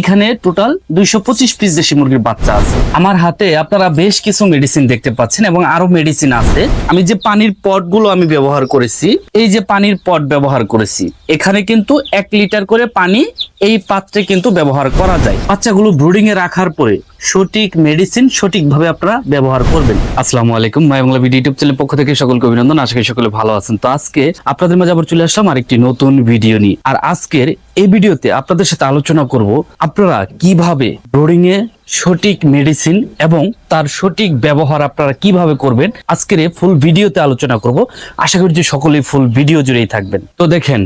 এখানে টোটাল দুইশো পঁচিশ পিস দেশি মুরগির বাচ্চা আছে। আমার হাতে আপনারা বেশ কিছু মেডিসিন দেখতে পাচ্ছেন এবং আরও মেডিসিন আছে। আমি যে পানির পটগুলো আমি ব্যবহার করেছি, এই যে পানির পট ব্যবহার করেছি, এখানে কিন্তু এক লিটার করে পানি এই পাত্রে কিন্তু ব্যবহার করা যায়। বাচ্চাগুলো ব্রুডিং এ রাখার পরে সঠিক মেডিসিন সঠিকভাবে আপনারা ব্যবহার করবেন। আসসালামু আলাইকুম, my Bangla video YouTube channel পক্ষ থেকে সকলকে অভিনন্দন। আশা করি সকলে ভালো আছেন। তো আজকে আপনাদের মাঝে আবার চলে আসলাম আরেকটি নতুন ভিডিও নিয়ে। আর আজকের এই ভিডিওতে আপনাদের সাথে আলোচনা করব, আপনারা কীভাবে ব্রোডিং এ সঠিক মেডিসিন এবং তার সঠিক ব্যবহার আপনারা কীভাবে করবেন, আজকের ফুল ভিডিওতে আলোচনা করব। আশা করি যে সকলেই ফুল ভিডিও জুড়েই থাকবেন। তো দেখেন,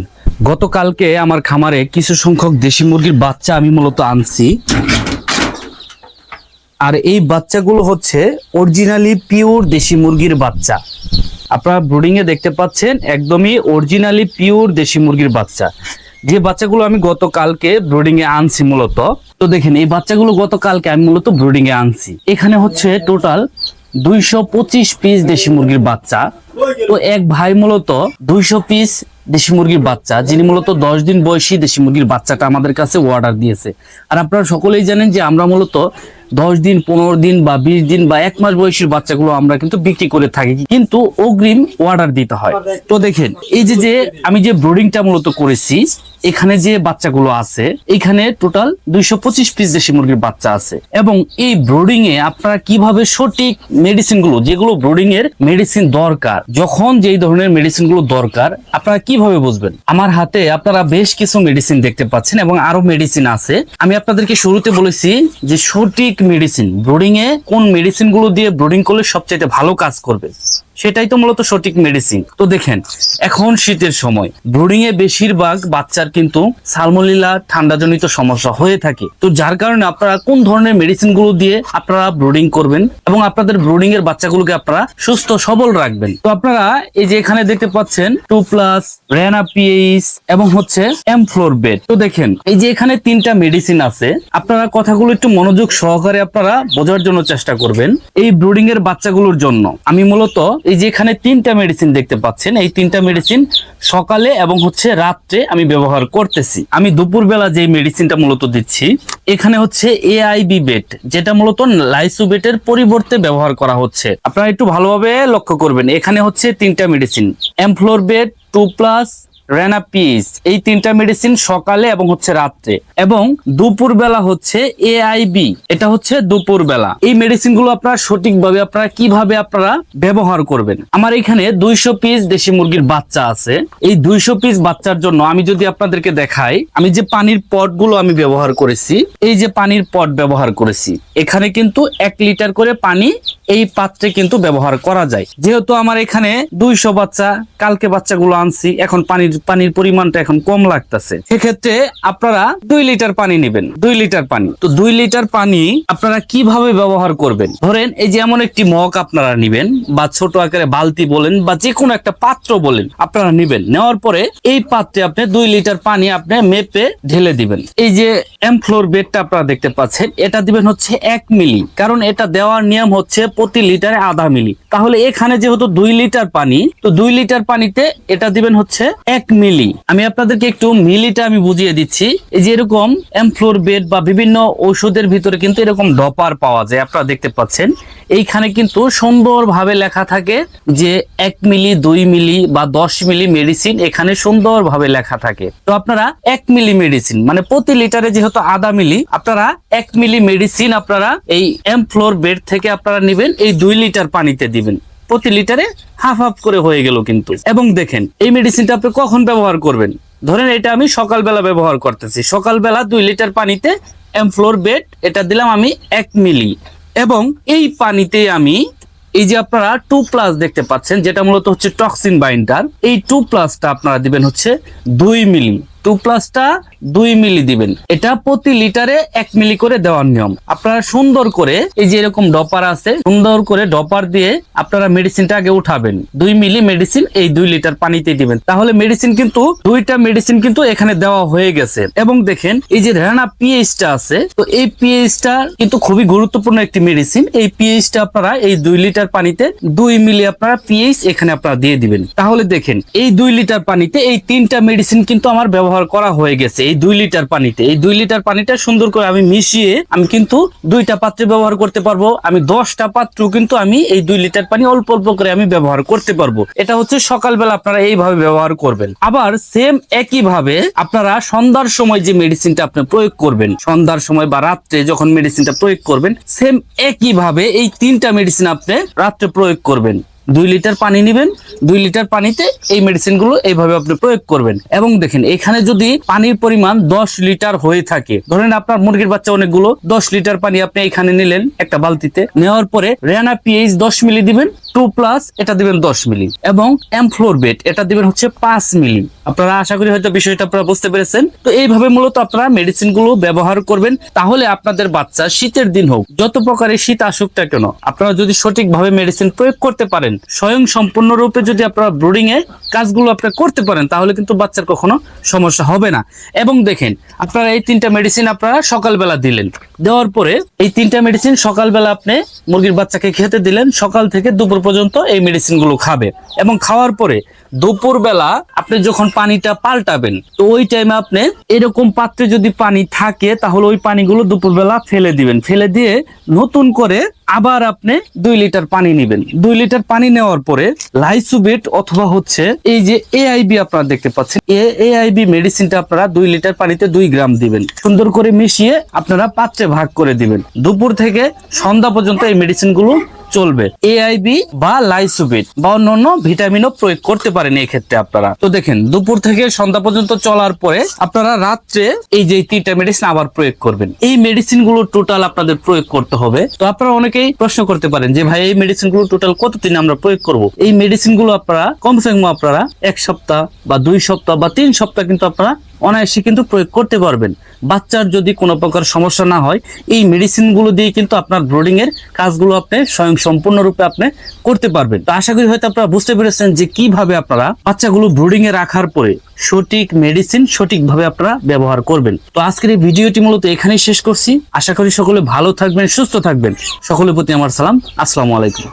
গতকালকে আমার খামারে কিছু সংখ্যক দেশি মুরগির বাচ্চা আমি মূলত আনছি। আর এই বাচ্চাগুলো হচ্ছে অরিজিনালি পিওর দেশি মুরগির বাচ্চা। আপনারা ব্রুডিং এ দেখতে পাচ্ছেন, একদমই অরিজিনালি পিওর দেশি মুরগির বাচ্চা। যে বাচ্চাগুলো আমি গতকালকে ব্রুডিং এ আনছি মূলত, তো দেখেন, এই বাচ্চাগুলো গতকালকে আমি মূলত ব্রুডিং এ আনছি। এখানে হচ্ছে টোটাল দুইশো পঁচিশ পিস দেশি মুরগির বাচ্চা। তো এক ভাই মূলত দুইশো পিস দেশি মুরগির বাচ্চা, যিনি মূলত দশ দিন বয়সী দেশি মুরগির বাচ্চাটা আমাদের কাছে অর্ডার দিয়েছে। আর আপনারা সকলেই জানেন যে আমরা মূলত দশ দিন, পনেরো দিন বা বিশ দিন বা এক মাস বয়সীর বাচ্চাগুলো আমরা কিন্তু বিক্রি করে থাকি। কিন্তু অগ্রিম অর্ডার দিতে হয়। তো দেখেন, এই যে যে আমি যে ব্রোডিংটা মূলত করেছি, এখানে যে বাচ্চাগুলো আছে, এখানে টোটাল দুইশো পঁচিশ পিস দেশি মুরগির বাচ্চা আছে। এবং এই ব্রোডিং এ আপনারা কীভাবে সঠিক মেডিসিনগুলো, যেগুলো ব্রোডিং এর মেডিসিন দরকার, যখন যেই ধরনের মেডিসিনগুলো দরকার, আপনারা কীভাবে বুঝবেন? আমার হাতে আপনারা বেশ কিছু মেডিসিন দেখতে পাচ্ছেন এবং আরও মেডিসিন আছে। আমি আপনাদেরকে শুরুতে বলেছি যে সঠিক মেডিসিন ব্রোডিং এ কোন মেডিসিনগুলো দিয়ে ব্রোডিং করলে সবচাইতে ভালো কাজ করবে? সেটাই তো মূলত সঠিক মেডিসিন তো দেখেন, এখন শীতের সময় ব্রুডিং এ বেশিরভাগ বাচ্চার কিন্তু সালমোলিলা ঠান্ডাজনিত সমস্যা হয়ে থাকে। তো যার কারণে আপনারা কোন ধরনের মেডিসিনগুলো দিয়ে আপনারা ব্রুডিং করবেন এবং আপনাদের ব্রুডিং এর বাচ্চাগুলোকে আপনারা সুস্থ, সবল রাখবেন? তো আপনারা এই যে এখানে দেখতে পাচ্ছেন টু প্লাস রেনা পিএইচ এবং হচ্ছে এম ফ্লোর বেড তো দেখেন, এই যে এখানে তিনটা মেডিসিন আছে, আপনারা কথাগুলো একটু মনোযোগ সহকারে আপনারা বোঝার জন্য চেষ্টা করবেন এই ব্রুডিং এর বাচ্চাগুলোর জন্য। আমি মূলত এই যে এখানে তিনটা মেডিসিন দেখতে পাচ্ছেন, এই তিনটা মেডিসিন সকালে এবং হচ্ছে রাত্রে আমি ব্যবহার করতেছি। আমি দুপুরবেলা যে মেডিসিনটা মূলত দিচ্ছি, এখানে হচ্ছে এআইবি বেট যেটা মূলত লাইসুবেটের পরিবর্তে ব্যবহার করা হচ্ছে। আপনারা একটু ভালোভাবে লক্ষ্য করবেন, এখানে হচ্ছে তিনটা মেডিসিন এমফ্লোর বেট টু প্লাস রেনাপিস এই তিনটা মেডিসিন সকালে এবং হচ্ছে রাত্রে। এবং দুপুর বেলা হচ্ছে এআইবি এটা হচ্ছে দুপুর বেলা এই মেডিসিনগুলো আপনারা সঠিকভাবে আপনারা কীভাবে আপনারা ব্যবহার করবেন? আমার এখানে দুইশো পিস দেশি মুরগির বাচ্চা আছে। এই দুইশো পিস বাচ্চার জন্য আমি যদি আপনাদেরকে দেখাই, আমি যে পানির পটগুলো আমি ব্যবহার করেছি, এই যে পানির পট ব্যবহার করেছি, এখানে কিন্তু এক লিটার করে পানি এই পাত্রে কিন্তু ব্যবহার করা যায়। যেহেতু আমার এখানে দুইশো বাচ্চা, কালকে বাচ্চাগুলো আনছি, এখন পানির পানির পরিমাণটা এখন কম লাগতেছে। সেক্ষেত্রে আপনারা দুই লিটার পানি নেবেন, দুই লিটার পানি। তো দুই লিটার পানি আপনারা কীভাবে ব্যবহার করবেন? ধরেন এই যে এমন একটি মগ আপনারা নিবেন, বা ছোট আকারে বালতি বলেন, বা যে কোনো একটা পাত্র বলেন, আপনারা নিবেন। নেওয়ার পরে এই পাত্রে আপনি দুই লিটার পানি আপনি মেপে ঢেলে দিবেন। এই যে এমফ্লোর বেডটা আপনারা দেখতে পাচ্ছেন, এটা দিবেন হচ্ছে এক মিলি। কারণ এটা দেওয়ার নিয়ম হচ্ছে প্রতি লিটারে আধা মিলি। তাহলে এখানে যেহেতু দুই লিটার পানি, তো দুই লিটার পানিতে এটা দিবেন হচ্ছে এক মিলি। আমি আপনাদেরকে একটু মিলিটা আমি বুঝিয়ে দিচ্ছি। এই যে এরকম এমফ্লোর বেড বা বিভিন্ন ঔষধের ভিতরে কিন্তু এরকম ডপার পাওয়া যায়, আপনারা দেখতে পাচ্ছেন। এইখানে কিন্তু সুন্দরভাবে লেখা থাকে যে এক মিলি, দুই মিলি বা দশ মিলি মেডিসিন এখানে সুন্দরভাবে লেখা থাকে। তো আপনারা এক মিলি মেডিসিন মানে প্রতি লিটারে যেহেতু আধা মিলি, আপনারা এক মিলি মেডিসিন আপনারা এই এমফ্লোর বেড থেকে আপনারা নেবেন। এই দুই লিটার পানিতে দিবেন। প্রতি লিটারে হাফ হাফ করে হয়ে গেল কিন্তু। এবং দেখেন, এই মেডিসিনটা আপনি কখন ব্যবহার করবেন? ধরেন এটা আমি সকালবেলা ব্যবহার করতেছি। সকালবেলা দুই লিটার পানিতে এমফ্লোর বেড এটা দিলাম আমি এক মিলি। এবং এই পানিতে আমি, এই যে আপনারা টু প্লাস দেখতে পাচ্ছেন, যেটা মূলত হচ্ছে টক্সিন বাইন্ডার এই টু প্লাসটা আপনারা দিবেন হচ্ছে দুই মিলি। টু প্লাসটা দুই মিলি দিবেন। এটা প্রতি লিটারে এক মিলি করে দেওয়ার নিয়ম। আপনারা সুন্দর করে, এই যে এরকম ডপার আছে, সুন্দর করে ডপার দিয়ে আপনারা মেডিসিনটা আগে উঠাবেন। দুই মিলি মেডিসিন এই দুই লিটার পানিতে দিবেন। তাহলে মেডিসিন কিন্তু, দুইটা মেডিসিন কিন্তু এখানে দেওয়া হয়ে গেছে। এবং দেখেন, এই যে রেনা পিএইচটা আছে, তো এই পিএইচটা কিন্তু খুবই গুরুত্বপূর্ণ একটি মেডিসিন এই পিএইচটা আপনারা এই দুই লিটার পানিতে দুই মিলি আপনারা পিএইচ এখানে আপনারা দিয়ে দিবেন। তাহলে দেখেন, এই দুই লিটার পানিতে এই তিনটা মেডিসিন কিন্তু আমার ব্যবহার ব্যবহার করা হয়ে গেছে এই দুই লিটার পানিতে। এই দুই লিটার পানিটা সুন্দর করে আমি মিশিয়ে আমি কিন্তু দুইটা পাত্রে ব্যবহার করতে পারব। আমি দশটা পাত্র কিন্তু আমি এই দুই লিটার পানি অল্প অল্প করে আমি ব্যবহার করতে পারব। এটা হচ্ছে সকালবেলা আপনারা এইভাবে ব্যবহার করবেন। আবার সেম একই ভাবে আপনারা সন্ধ্যার সময় যে মেডিসিনটা আপনি প্রয়োগ করবেন, সন্ধ্যার সময় বা রাত্রে যখন মেডিসিনটা প্রয়োগ করবেন সেম একই ভাবে এই তিনটা মেডিসিন আপনি রাত্রে প্রয়োগ করবেন। দুই লিটার পানি নেবেন, দুই লিটার পানিতে এই মেডিসিনগুলো এইভাবে আপনি প্রয়োগ করবেন। এবং দেখেন, এখানে যদি পানির পরিমাণ দশ লিটার হয়ে থাকে, ধরেন আপনার মুরগির বাচ্চা অনেকগুলো, দশ লিটার পানি আপনি এখানে নিলেন একটা বালতিতে, নেওয়ার পরে রেনা পিএইচ দশ মিলি দিবেন টু প্লাস এটা দিবেন দশ মিলি। এবং এমফ্লোরবেট এটা দিবেন হচ্ছে পাঁচ মিলি। আপনারা আশা করি হয়তো বিষয়টা আপনারা বুঝতে পেরেছেন। তো এইভাবে মূলত আপনারা মেডিসিনগুলো ব্যবহার করবেন, তাহলে আপনাদের বাচ্চা শীতের দিন হোক, যত প্রকারের শীত আসুক না কেন, আপনারা যদি সঠিকভাবে মেডিসিন প্রয়োগ করতে পারেন, স্বয়ং সম্পূর্ণরূপে যদি আপনারা ব্রুডিং এ কাজগুলো আপনারা করতে পারেন, তাহলে কিন্তু বাচ্চার কখনো সমস্যা হবে না। এবং দেখেন, আপনারা এই তিনটা মেডিসিন আপনারা সকালবেলা দিলেন। দেওয়ার পরে এই তিনটা মেডিসিন সকালবেলা আপনি মুরগির বাচ্চাকে খেতে দিলেন, সকাল থেকে দুপুর পর্যন্ত এই মেডিসিনগুলো খাবে। এবং খাওয়ার পরে দুপুর বেলা আপনি যখন পানিটা পাল্টাবেন, তো ওই টাইমে আপনি এরকম পাত্রে যদি পানি থাকে, তাহলে ওই পানিগুলো দুপুরবেলা ফেলে দিবেন। ফেলে দিয়ে নতুন করে আবার আপনি দুই লিটার পানি নেবেন। দুই লিটার পানি নেওয়ার পরে লাইসুবেট অথবা হচ্ছে এই যে এআইবি আপনারা দেখতে পাচ্ছেন, এ এআইবি মেডিসিনটা আপনারা দুই লিটার পানিতে দুই গ্রাম দিবেন। সুন্দর করে মিশিয়ে আপনারা পাত্রে ভাগ করে দিবেন। দুপুর থেকে সন্ধ্যা পর্যন্ত এই মেডিসিনগুলো চলবে। এআইবি বা লাইসুবিট বা অন্যান্য ভিটামিনও প্রয়োগ করতে পারেন এই ক্ষেত্রে আপনারা। তো দেখেন, দুপুর থেকে সন্ধ্যা পর্যন্ত চলার পরে আপনারা রাত্রে এই যে তিনটা মেডিসিন আবার প্রয়োগ করবেন। এই মেডিসিনগুলো টোটাল আপনাদের প্রয়োগ করতে হবে। তো আপনারা অনেকেই প্রশ্ন করতে পারেন যে, ভাই, এই মেডিসিনগুলো টোটাল কতদিন আমরা প্রয়োগ করব? এই মেডিসিনগুলো আপনারা, কমসে কম আপনারা এক সপ্তাহ বা দুই সপ্তাহ বা তিন সপ্তাহ কিন্তু আপনারা অনায়াসে কিন্তু প্রয়োগ করতে পারবেন। বাচ্চার যদি কোনো প্রকার সমস্যা না হয়, এই মেডিসিনগুলো দিয়ে কিন্তু আপনার ব্রোডিংয়ের কাজগুলো আপনি স্বয়ং সম্পূর্ণরূপে আপনি করতে পারবেন। তো আশা করি হয়তো আপনারা বুঝতে পেরেছেন যে কীভাবে আপনারা বাচ্চাগুলো ব্রোডিংয়ে রাখার পরে সঠিক মেডিসিন সঠিকভাবে আপনারা ব্যবহার করবেন। তো আজকের এই ভিডিওটি মূলত এখানেই শেষ করছি। আশা করি সকলে ভালো থাকবেন, সুস্থ থাকবেন। সকলের প্রতি আমার সালাম। আসসালামু আলাইকুম।